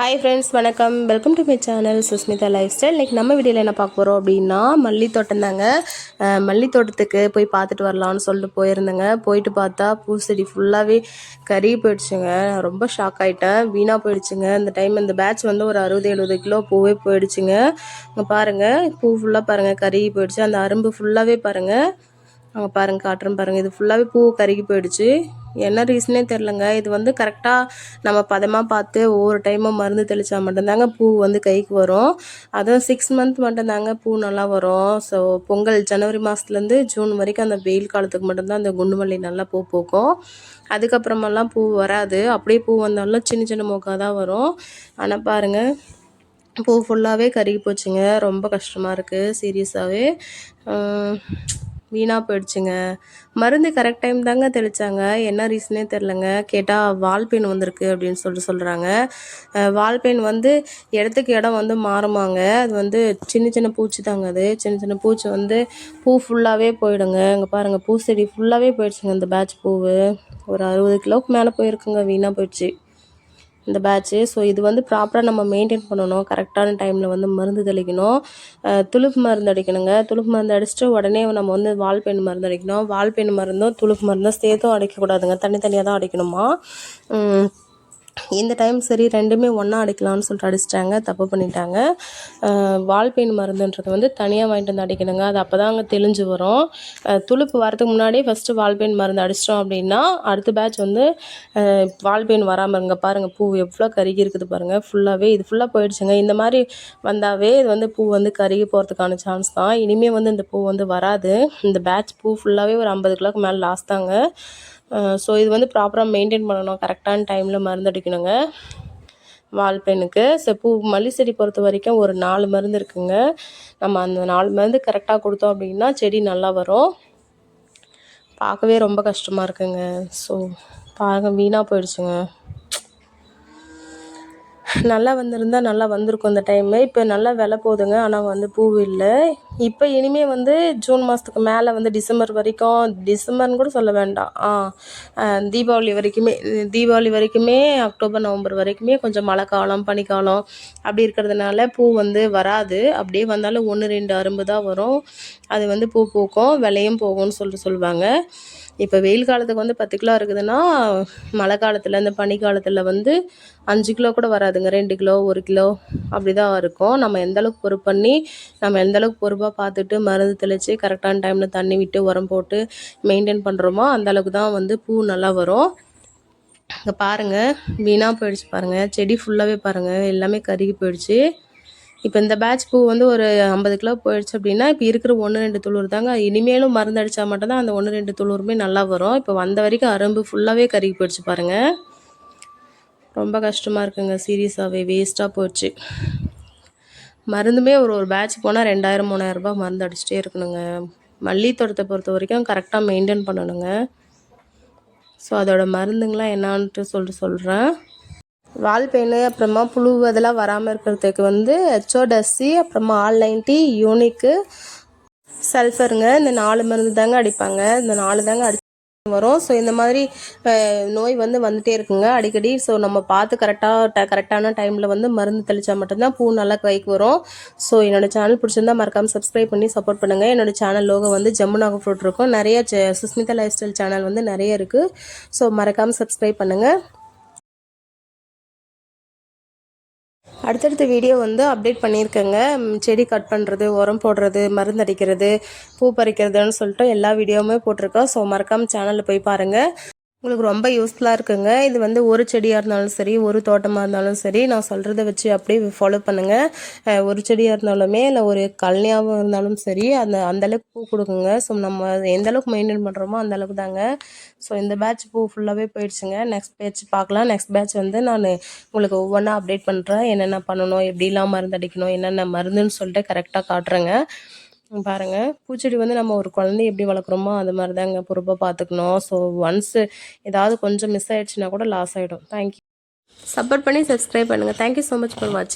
Hi friends வணக்கம். Welcome to my channel Sushmita life style இன்றைக்கி நம்ம வீடியோவில் என்ன பார்க்க போகிறோம் அப்படின்னா மல்லி தோட்டம் தாங்க. மல்லி தோட்டத்துக்கு போய் பார்த்துட்டு வரலான்னு சொல்லிட்டு போயிருந்தேங்க. போயிட்டு பார்த்தா பூச்செடி ஃபுல்லாகவே கறி போயிடுச்சுங்க. நான் ரொம்ப ஷாக் ஆகிட்டேன் வீணாக போயிடுச்சுங்க. இந்த டைம் இந்த பேட்ச் வந்து ஒரு அறுபது எழுபது கிலோ பூவே போயிடுச்சுங்க. இங்கே பாருங்கள் பூ ஃபுல்லாக பாருங்கள் கருகி போயிடுச்சு. அந்த அரும்பு ஃபுல்லாகவே பாருங்கள் அங்கே பாருங்க காட்டுறேன் பாருங்கள் இது ஃபுல்லாகவே பூ கருகி போயிடுச்சு. என்ன ரீசனே தெரிலங்க இது வந்து கரெக்டாக நம்ம பதமாக பார்த்து ஒவ்வொரு டைமும் மருந்து தெளித்தா மட்டும்தாங்க பூ வந்து கைக்கு வரும். அதுவும் சிக்ஸ் மந்த் மட்டும்தாங்க பூ நல்லா வரும். ஸோ பொங்கல் ஜனவரி மாதத்துலேருந்து ஜூன் வரைக்கும் அந்த வெயில் காலத்துக்கு மட்டும்தான் அந்த குண்டு மல்லி நல்லா பூ பூக்கும். அதுக்கப்புறமெல்லாம் பூ வராது. அப்படியே பூ வந்தாலும் சின்ன சின்ன மொக்காக தான் வரும். ஆனால் பாருங்கள் பூ ஃபுல்லாகவே கருகி போச்சுங்க. ரொம்ப கஷ்டமாக இருக்குது சீரியஸாகவே வீணாக போயிடுச்சுங்க. மருந்து கரெக்ட் டைம் தாங்க தெளித்தாங்க என்ன ரீசனே தெரிலங்க கேட்டால் வால் பெயின் வந்திருக்கு அப்படின்னு சொல்லிட்டு சொல்கிறாங்க வால் பெயின் வந்து இடத்துக்கு இடம் வந்து மாறுமாங்க. அது வந்து சின்ன சின்ன பூச்சி தாங்க அது. சின்ன சின்ன பூச்சி வந்து பூ ஃபுல்லாகவே போயிடுங்க. இங்கே பாருங்கள் பூச்செடி ஃபுல்லாகவே போயிடுச்சுங்க இந்த பேட்ச் பூவு. ஒரு அறுபது கிலோவுக்கு மேலே போயிருக்குங்க. வீணாக போயிடுச்சு. இந்த பேட்ச்சு ஸோ இது வந்து ப்ராப்பராக நம்ம மெயின்டைன் பண்ணணும். கரெக்டான டைமில் வந்து மருந்து தெளிக்கணும். துளுப்பு மருந்து அடிக்கணுங்க. துளுப்பு மருந்து அடிச்சுட்டு உடனே நம்ம வந்து வால் பெயின் மருந்து அடிக்கணும். வால் பெயின் மருந்தும் துளுப்பு மருந்தும் சேர்த்தும் அடிக்கக்கூடாதுங்க. தனித்தனியாக தான் அடிக்கணுமா இந்த டைம் சரி ரெண்டுமே ஒன்றா அடிக்கலாம்னு சொல்லிட்டு அடிச்சிட்டாங்க தப்பு பண்ணிட்டாங்க. வால் பெயின் மருந்துன்றது வந்து தனியாக வாங்கிட்டு வந்து அடிக்கணுங்க. அது அப்போ தான் அங்கே தெளிஞ்சு வரும். துளுப்பு வரதுக்கு முன்னாடியே ஃபஸ்ட்டு வால் பெயின் மருந்து அடிச்சிட்டோம் அப்படின்னா அடுத்த பேட்ச் வந்து வால் பெயின் வராமல் இருங்க. பாருங்கள் பூ எவ்வளோ கருகி இருக்குது பாருங்கள் ஃபுல்லாகவே இது ஃபுல்லாக போயிடுச்சுங்க. இந்த மாதிரி வந்தாவே இது வந்து பூ வந்து கருகி போகிறதுக்கான சான்ஸ் தான். இனிமேல் வந்து இந்த பூ வந்து வராது. இந்த பேட்ச் பூ ஃபுல்லாகவே ஒரு ஐம்பது கிலோக்கு மேலே லாஸ் தாங்க. ஸோ இது வந்து ப்ராப்பராக மெயின்டைன் பண்ணணும். கரெக்டான டைமில் மருந்து அடிக்கணுங்க. வால் பெண்ணுக்கு. ஸோ பூ மல்லி செடி பொறுத்த வரைக்கும் ஒரு நாலு மருந்து இருக்குங்க. நம்ம அந்த நாலு மருந்து கரெக்டாக கொடுத்தோம் அப்படின்னா செடி நல்லா வரும். பார்க்கவே ரொம்ப கஷ்டமாக இருக்குங்க. ஸோ பாருங்கள் வீணாக போயிடுச்சுங்க. நல்லா வந்திருந்தா நல்லா வந்திருக்கும் இந்த டைமு இப்போ நல்லா விலை போகுதுங்க. ஆனால் வந்து பூ இல்லை. இப்போ இனிமேல் வந்து ஜூன் மாதத்துக்கு மேலே வந்து டிசம்பர் வரைக்கும் டிசம்பர்னு கூட சொல்ல வேண்டாம். ஆ ஆ, தீபாவளி வரைக்குமே தீபாவளி வரைக்குமே அக்டோபர் நவம்பர் வரைக்குமே கொஞ்சம் மழை காலம் பனிக்காலம் அப்படி இருக்கிறதுனால பூ வந்து வராது. அப்படியே வந்தாலும் ஒன்று ரெண்டு அரும்பு தான் வரும். அது வந்து பூ பூக்கும் விலையும் போகும்னு சொல்லிட்டு சொல்லுவாங்க. இப்போ வெயில் காலத்துக்கு வந்து பத்து கிலோ இருக்குதுன்னா மழை காலத்தில் இந்த பனி காலத்தில் வந்து அஞ்சு கிலோ கூட வராதுங்க. ரெண்டு கிலோ ஒரு கிலோ அப்படி தான் இருக்கும். நம்ம எந்த அளவுக்கு பொறுப்பு பண்ணி நம்ம எந்தளவுக்கு பொறுப்பாக பார்த்துட்டு மருந்து தெளித்து கரெக்டான டைமில் தண்ணி விட்டு உரம் போட்டு மெயின்டைன் பண்ணுறோமோ அந்த அளவுக்கு தான் வந்து பூ நல்லா வரும். இங்கே பாருங்கள் வீணாக போயிடுச்சு பாருங்கள் செடி ஃபுல்லாகவே பாருங்கள் எல்லாமே கருகி போயிடுச்சு. இப்போ இந்த பேட்ச் பூ வந்து ஒரு ஐம்பது கிலோ போயிடுச்சு அப்படின்னா இப்போ இருக்கிற ஒன்று ரெண்டு துளுர் தாங்க. இனிமேலும் மருந்து அடித்தா மட்டும்தான் அந்த ஒன்று ரெண்டு துளுருமே நல்லா வரும். இப்போ வந்த வரைக்கும் அரும்பு ஃபுல்லாகவே கருகி போயிடுச்சு பாருங்கள் ரொம்ப கஷ்டமாக இருக்குங்க. சீரியஸாகவே வேஸ்ட்டாக போச்சு. மருந்துமே ஒரு ஒரு பேட்ச் போனால் ரெண்டாயிரம் மூணாயிரரூபா மருந்து அடிச்சிட்டே இருக்கணுங்க. மல்லி தோட்டத்தை பொறுத்த வரைக்கும் கரெக்டாக மெயின்டைன் பண்ணணுங்க. ஸோ அதோட மருந்துங்களாம் என்னான்ட்டு சொல்லிட்டு சொல்கிறேன் வால் பெயின் அப்புறமா புழு அதெல்லாம் வராமல் இருக்கிறதுக்கு வந்து ஹெச்ஓடஸ்சி அப்புறமா ஆல் நைன்ட்டி யூனிக்கு சல்ஃபருங்க இந்த நாலு மருந்து தாங்க அடிப்பாங்க. இந்த நாலு தாங்க அடி வரும். ஸோ இந்த மாதிரி நோய் வந்து வந்துட்டே இருக்குங்க. அடிக்கடி ஸோ நம்ம பார்த்து கரெக்டாக கரெக்டான டைமில் வந்து மருந்து தெளித்தா மட்டும்தான் பூ நல்லா கைக்கு வரும். ஸோ என்னோடய சேனல் பிடிச்சிருந்தா மறக்காமல் சப்ஸ்கிரைப் பண்ணி சப்போர்ட் பண்ணுங்கள் என்னோடய சேனல் லோகோ வந்து ஜம்முனாக ஃப்ரூட் இருக்கும். நிறைய சே- சுஸ்மிதா லைஃப் ஸ்டைல் சேனல் வந்து நிறைய இருக்குது ஸோ மறக்காமல் சப்ஸ்கிரைப் பண்ணுங்கள் அடுத்தடுத்த வீடியோ வந்து அப்டேட் பண்ணியிருக்கேங்க. செடி கட் பண்ணுறது உரம் போடுறது மருந்து அடிக்கிறது பூ பறிக்கிறதுன்னு சொல்லிட்டு எல்லா வீடியோவுமே போட்டிருக்கோம். ஸோ மறக்காமல் சேனலில் போய் பாருங்கள் உங்களுக்கு ரொம்ப யூஸ்ஃபுல்லாக இருக்குங்க. இது வந்து ஒரு செடியாக இருந்தாலும் சரி ஒரு தோட்டமாக இருந்தாலும் சரி நான் சொல்கிறத வச்சு அப்படியே ஃபாலோ பண்ணுங்கள் ஒரு செடியாக இருந்தாலுமே இல்லை ஒரு கல்யாவும் இருந்தாலும் சரி அந்த அந்த அளவுக்கு பூ கொடுக்குங்க. ஸோ நம்ம எந்த அளவுக்கு மெயின்டைன் பண்ணுறோமோ அந்த அளவுக்கு தாங்க. ஸோ இந்த பேட்ச் பூ ஃபுல்லாகவே போயிடுச்சுங்க. நெக்ஸ்ட் பேட்ச் பார்க்கலாம். நெக்ஸ்ட் பேட்ச் வந்து நான் உங்களுக்கு ஒவ்வொன்றா அப்டேட் பண்ணுறேன் என்னென்ன பண்ணணும் எப்படிலாம் மருந்து அடிக்கணும் என்னென்ன மருந்துன்னு சொல்லிட்டு கரெக்டாக காட்டுறேங்க. பாருங்க. பூச்செடி வந்து நம்ம ஒரு குழந்தைய எப்படி வளர்க்குறோமோ அது மாதிரி தாங்க பொறுப்பாக பார்த்துக்கணும். ஸோ ஒன்ஸு ஏதாவது கொஞ்சம் மிஸ் ஆயிடுச்சுன்னா கூட லாஸ் ஆகிடும் தேங்க்யூ சப்போர்ட் பண்ணி சப்ஸ்கிரைப் பண்ணுங்கள் thank you so much for வாட்சிங்